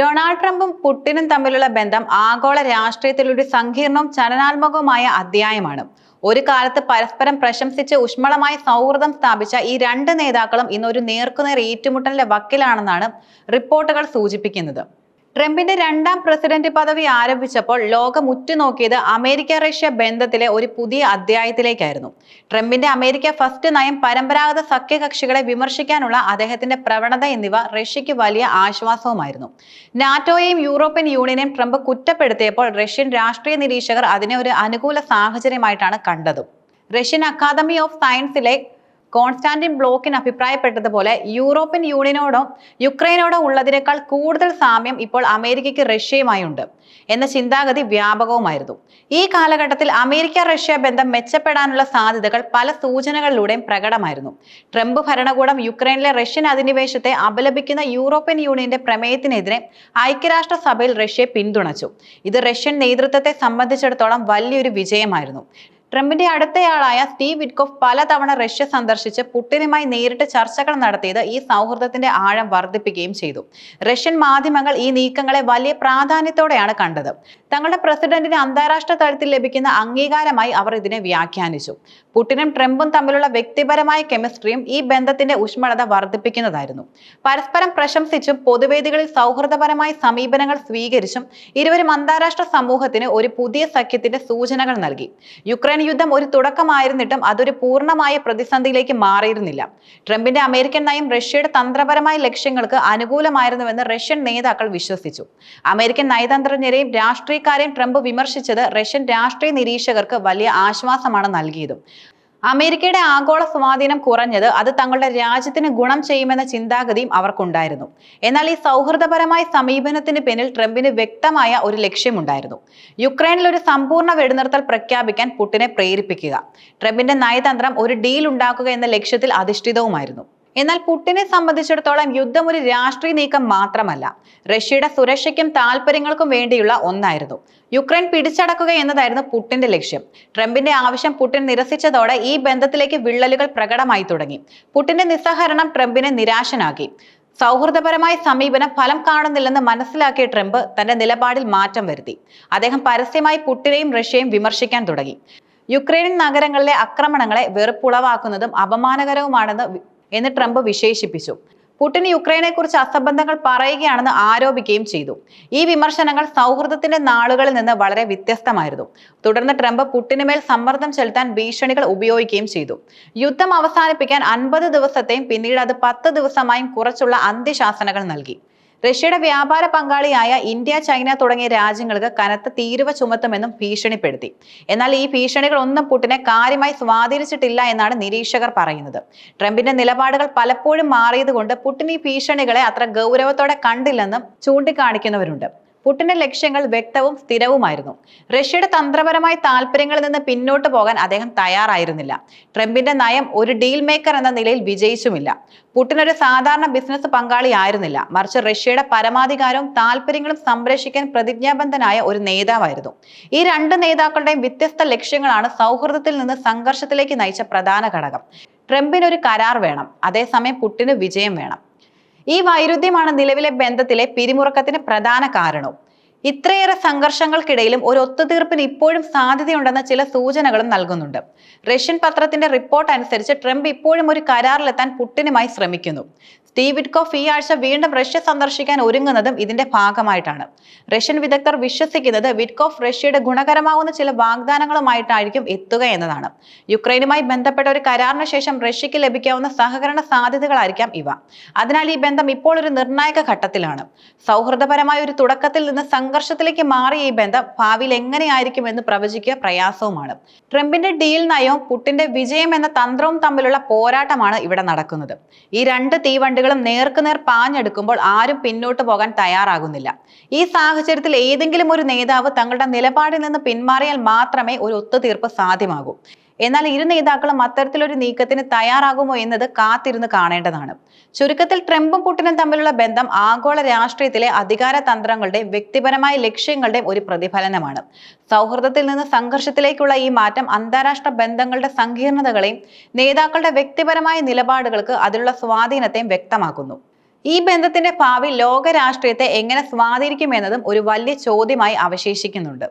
Donald ട്രംപും പുട്ടിനും തമ്മിലുള്ള ബന്ധം ആഗോള രാഷ്ട്രീയത്തിൽ ഒരു സങ്കീർണവും ചലനാത്മകവുമായ അധ്യായമാണ്. ഒരു കാലത്ത് പരസ്പരം പ്രശംസിച്ച് ഊഷ്മളമായ സൗഹൃദം സ്ഥാപിച്ച ഈ രണ്ട് നേതാക്കളും ഇന്ന് ഒരു നേർക്കുനേർ ഏറ്റുമുട്ടലിന്റെ വക്കിലാണെന്നാണ് റിപ്പോർട്ടുകൾ സൂചിപ്പിക്കുന്നത്. ട്രംപിന്റെ രണ്ടാം പ്രസിഡന്റ് പദവി ആരംഭിച്ചപ്പോൾ ലോകം ഉറ്റുനോക്കിയത് അമേരിക്ക റഷ്യ ബന്ധത്തിലെ ഒരു പുതിയ അധ്യായത്തിലേക്കായിരുന്നു. ട്രംപിന്റെ അമേരിക്ക ഫസ്റ്റ് നയം പരമ്പരാഗത സഖ്യകക്ഷികളെ വിമർശിക്കാനുള്ള അദ്ദേഹത്തിന്റെ പ്രവണത എന്നിവ റഷ്യയ്ക്ക് വലിയ ആശ്വാസവുമായിരുന്നു. നാറ്റോയെയും യൂറോപ്യൻ യൂണിയനെയും ട്രംപ് കുറ്റപ്പെടുത്തിയപ്പോൾ റഷ്യൻ രാഷ്ട്രീയ നിരീക്ഷകർ അതിനെ ഒരു അനുകൂല സാഹചര്യമായിട്ടാണ് കണ്ടത്. റഷ്യൻ അക്കാദമി ഓഫ് സയൻസിലെ കോൺസ്റ്റാന്റിൻ ബ്ലോക്കിന് അഭിപ്രായപ്പെട്ടതുപോലെ യൂറോപ്യൻ യൂണിയനോടോ യുക്രൈനോടോ ഉള്ളതിനേക്കാൾ കൂടുതൽ സാമ്യം ഇപ്പോൾ അമേരിക്കയ്ക്ക് റഷ്യയുമായി ഉണ്ട് എന്ന ചിന്താഗതി വ്യാപകവുമായിരുന്നു. ഈ കാലഘട്ടത്തിൽ അമേരിക്ക റഷ്യ ബന്ധം മെച്ചപ്പെടാനുള്ള സാധ്യതകൾ പല സൂചനകളിലൂടെയും പ്രകടമായിരുന്നു. ട്രംപ് ഭരണകൂടം യുക്രൈനിലെ റഷ്യൻ അധിനിവേശത്തെ അപലപിക്കുന്ന യൂറോപ്യൻ യൂണിയന്റെ പ്രമേയത്തിനെതിരെ ഐക്യരാഷ്ട്രസഭയിൽ റഷ്യയെ പിന്തുണച്ചു. ഇത് റഷ്യൻ നേതൃത്വത്തെ സംബന്ധിച്ചിടത്തോളം വലിയൊരു വിജയമായിരുന്നു. ട്രംപിന്റെ അടുത്തയാളായ സ്റ്റീവ് വിറ്റ്കോഫ് പലതവണ റഷ്യ സന്ദർശിച്ച് പുട്ടിനുമായി നേരിട്ട് ചർച്ചകൾ നടത്തിയത് ഈ സൗഹൃദത്തിന്റെ ആഴം വർദ്ധിപ്പിക്കുകയും ചെയ്തു. റഷ്യൻ മാധ്യമങ്ങൾ ഈ നീക്കങ്ങളെ വലിയ പ്രാധാന്യത്തോടെയാണ് കണ്ടത്. തങ്ങളുടെ പ്രസിഡന്റിന് അന്താരാഷ്ട്ര തലത്തിൽ ലഭിക്കുന്ന അംഗീകാരമായി അവർ ഇതിനെ വ്യാഖ്യാനിച്ചു. പുട്ടിനും ട്രംപും തമ്മിലുള്ള വ്യക്തിപരമായ കെമിസ്ട്രിയും ഈ ബന്ധത്തിന്റെ ഊഷ്മളത വർദ്ധിപ്പിക്കുന്നതായിരുന്നു. പരസ്പരം പ്രശംസിച്ചും പൊതുവേദികളിൽ സൗഹൃദപരമായ സമീപനങ്ങൾ സ്വീകരിച്ചും ഇരുവരും അന്താരാഷ്ട്ര സമൂഹത്തിന് ഒരു പുതിയ സഖ്യത്തിന്റെ സൂചനകൾ നൽകി. യുക്രൈൻ യുദ്ധം ഒരു തുടക്കമായിരുന്നിട്ടും അതൊരു പൂർണമായ പ്രതിസന്ധിയിലേക്ക് മാറിയിരുന്നില്ല. ട്രംപിന്റെ അമേരിക്കൻ നയം റഷ്യയുടെ തന്ത്രപരമായ ലക്ഷ്യങ്ങൾക്ക് അനുകൂലമായിരുന്നുവെന്ന് റഷ്യൻ നേതാക്കൾ വിശ്വസിച്ചു. അമേരിക്കൻ നയതന്ത്രജ്ഞരെയും രാഷ്ട്രീയക്കാരെയും ട്രംപ് വിമർശിച്ചത് റഷ്യൻ രാഷ്ട്രീയ നിരീക്ഷകർക്ക് വലിയ ആശ്വാസമാണ് നൽകിയതും. അമേരിക്കയുടെ ആഗോള സ്വാധീനം കുറഞ്ഞത് അത് തങ്ങളുടെ രാജ്യത്തിന് ഗുണം ചെയ്യുമെന്ന ചിന്താഗതിയും അവർക്കുണ്ടായിരുന്നു. എന്നാൽ ഈ സൗഹൃദപരമായ സമീപനത്തിന് പിന്നിൽ ട്രംപിന് വ്യക്തമായ ഒരു ലക്ഷ്യമുണ്ടായിരുന്നു. യുക്രൈനിൽ ഒരു സമ്പൂർണ വെടിനിർത്തൽ പ്രഖ്യാപിക്കാൻ പുട്ടിനെ പ്രേരിപ്പിക്കുക. ട്രംപിന്റെ നയതന്ത്രം ഒരു ഡീൽ ഉണ്ടാക്കുക എന്ന ലക്ഷ്യത്തിൽ അധിഷ്ഠിതവുമായിരുന്നു. എന്നാൽ പുട്ടിനെ സംബന്ധിച്ചിടത്തോളം യുദ്ധം ഒരു രാഷ്ട്രീയ നീക്കം മാത്രമല്ല. റഷ്യയുടെ സുരക്ഷയ്ക്കും താല്പര്യങ്ങൾക്കും വേണ്ടിയുള്ള ഒന്നായിരുന്നു. യുക്രൈൻ പിടിച്ചടക്കുക എന്നതായിരുന്നു പുട്ടിന്റെ ലക്ഷ്യം. ട്രംപിന്റെ ആവശ്യം പുടിൻ നിരസിച്ചതോടെ ഈ ബന്ധത്തിലേക്ക് വിള്ളലുകൾ പ്രകടമായി തുടങ്ങി. പുട്ടിന്റെ നിസ്സഹരണം ട്രംപിനെ നിരാശനാക്കി. സൗഹൃദപരമായ സമീപനം ഫലം കാണുന്നില്ലെന്ന് മനസ്സിലാക്കിയ ട്രംപ് തന്റെ നിലപാടിൽ മാറ്റം വരുത്തി. അദ്ദേഹം പരസ്യമായി പുട്ടിനെയും റഷ്യയും വിമർശിക്കാൻ തുടങ്ങി. യുക്രൈൻ നഗരങ്ങളിലെ ആക്രമണങ്ങളെ വെറുപ്പുളവാക്കുന്നതും അപമാനകരവുമാണെന്ന് എന്ന് ട്രംപ് വിശേഷിപ്പിച്ചു. പുടിൻ യുക്രൈനെക്കുറിച്ച് അസംബന്ധങ്ങൾ പറയുകയാണെന്ന് ആരോപിക്കുകയും ചെയ്തു. ഈ വിമർശനങ്ങൾ സൗഹൃദത്തിന്റെ നാളുകളിൽ നിന്ന് വളരെ വ്യത്യസ്തമായിരുന്നു. തുടർന്ന് ട്രംപ് പുട്ടിനുമേൽ സമ്മർദ്ദം ചെലുത്താൻ ഭീഷണികൾ ഉപയോഗിക്കുകയും ചെയ്തു. യുദ്ധം അവസാനിപ്പിക്കാൻ അൻപത് ദിവസത്തെയും പിന്നീട് അത് പത്ത് ദിവസമായും കുറച്ചുള്ള അന്ത്യശാസനകൾ നൽകി. റഷ്യയുടെ വ്യാപാര പങ്കാളിയായ ഇന്ത്യ ചൈന തുടങ്ങിയ രാജ്യങ്ങൾക്ക് കനത്ത തീരുവ ചുമത്തുമെന്നും ഭീഷണിപ്പെടുത്തി. എന്നാൽ ഈ ഭീഷണികൾ ഒന്നും പുട്ടിനെ കാര്യമായി സ്വാധീനിച്ചിട്ടില്ല എന്നാണ് നിരീക്ഷകർ പറയുന്നത്. ട്രംപിന്റെ നിലപാടുകൾ പലപ്പോഴും മാറിയതുകൊണ്ട് പുട്ടിൻ ഈ ഭീഷണികളെ അത്ര ഗൗരവത്തോടെ കണ്ടില്ലെന്നും ചൂണ്ടിക്കാണിക്കുന്നവരുണ്ട്. പുട്ടിന്റെ ലക്ഷ്യങ്ങൾ വ്യക്തവും സ്ഥിരവുമായിരുന്നു. റഷ്യയുടെ തന്ത്രപരമായ താല്പര്യങ്ങളിൽ നിന്ന് പിന്നോട്ട് പോകാൻ അദ്ദേഹം തയ്യാറായിരുന്നില്ല. ട്രംപിന്റെ നയം ഒരു ഡീൽ മേക്കർ എന്ന നിലയിൽ വിജയിച്ചുമില്ല. പുടിൻ ഒരു സാധാരണ ബിസിനസ് പങ്കാളിയായിരുന്നില്ല മറിച്ച് റഷ്യയുടെ പരമാധികാരവും താല്പര്യങ്ങളും സംരക്ഷിക്കാൻ പ്രതിജ്ഞാബദ്ധനായ ഒരു നേതാവായിരുന്നു. ഈ രണ്ട് നേതാക്കളുടെയും വ്യത്യസ്ത ലക്ഷ്യങ്ങളാണ് സൗഹൃദത്തിൽ നിന്ന് സംഘർഷത്തിലേക്ക് നയിച്ച പ്രധാന ഘടകം. ട്രംപിന് ഒരു കരാർ വേണം. അതേസമയം പുട്ടിന് വിജയം വേണം. ഈ വൈരുദ്ധ്യമാണ് നിലവിലെ ബന്ധത്തിലെ പിരിമുറുക്കത്തിന് പ്രധാന കാരണവും. ഇത്രയേറെ സംഘർഷങ്ങൾക്കിടയിലും ഒരു ഒത്തുതീർപ്പിന് ഇപ്പോഴും സാധ്യതയുണ്ടെന്ന ചില സൂചനകളും നൽകുന്നുണ്ട്. റഷ്യൻ പത്രത്തിന്റെ റിപ്പോർട്ട് അനുസരിച്ച് ട്രംപ് ഇപ്പോഴും ഒരു കരാറിലെത്താൻ പുട്ടിനുമായി ശ്രമിക്കുന്നു. സ്റ്റീവ് വിറ്റ്കോഫ് ഈ ആഴ്ച വീണ്ടും റഷ്യ സന്ദർശിക്കാൻ ഒരുങ്ങുന്നതും ഇതിന്റെ ഭാഗമായിട്ടാണ്. റഷ്യൻ വിദഗ്ധർ വിശ്വസിക്കുന്നത് വിറ്റ്കോഫ് റഷ്യയുടെ ഗുണകരമാവുന്ന ചില വാഗ്ദാനങ്ങളുമായിട്ടായിരിക്കും എത്തുക എന്നതാണ്. യുക്രൈനുമായി ബന്ധപ്പെട്ട ഒരു കരാറിന് ശേഷം റഷ്യക്ക് ലഭിക്കാവുന്ന സഹകരണ സാധ്യതകളായിരിക്കാം ഇവ. അതിനാൽ ഈ ബന്ധം ഇപ്പോൾ ഒരു നിർണായക ഘട്ടത്തിലാണ്. സൗഹൃദപരമായ ഒരു തുടക്കത്തിൽ നിന്ന് സംഘർഷത്തിലേക്ക് മാറിയ ഈ ബന്ധം ഭാവിയിൽ എങ്ങനെയായിരിക്കും എന്ന് പ്രവചിക്കുക പ്രയാസവുമാണ്. ട്രംപിന്റെ ഡീൽ നയവും പുട്ടിന്റെ വിജയം എന്ന തന്ത്രവും തമ്മിലുള്ള പോരാട്ടമാണ് ഇവിടെ നടക്കുന്നത്. ഈ രണ്ട് തീവണ്ടികളും നേർക്കുനേർ പാഞ്ഞെടുക്കുമ്പോൾ ആരും പിന്നോട്ട് പോകാൻ തയ്യാറാകുന്നില്ല. ഈ സാഹചര്യത്തിൽ ഏതെങ്കിലും ഒരു നേതാവ് തങ്ങളുടെ നിലപാടിൽ നിന്ന് പിന്മാറിയാൽ മാത്രമേ ഒരു ഒത്തുതീർപ്പ് സാധ്യമാകൂ. എന്നാൽ ഇരു നേതാക്കളും അത്തരത്തിലൊരു നീക്കത്തിന് തയ്യാറാകുമോ എന്നത് കാത്തിരുന്ന് കാണേണ്ടതാണ്. ചുരുക്കത്തിൽ ട്രംപും പുട്ടിനും തമ്മിലുള്ള ബന്ധം ആഗോള രാഷ്ട്രീയത്തിലെ അധികാര തന്ത്രങ്ങളുടെയും വ്യക്തിപരമായ ലക്ഷ്യങ്ങളുടെയും ഒരു പ്രതിഫലനമാണ്. സൗഹൃദത്തിൽ നിന്ന് സംഘർഷത്തിലേക്കുള്ള ഈ മാറ്റം അന്താരാഷ്ട്ര ബന്ധങ്ങളുടെ സങ്കീർണതകളെയും നേതാക്കളുടെ വ്യക്തിപരമായ നിലപാടുകൾക്ക് അതിലുള്ള സ്വാധീനത്തെയും വ്യക്തമാക്കുന്നു. ഈ ബന്ധത്തിന്റെ ഭാവി ലോക രാഷ്ട്രീയത്തെ എങ്ങനെ സ്വാധീനിക്കുമെന്നതും ഒരു വലിയ ചോദ്യമായി അവശേഷിക്കുന്നുണ്ട്.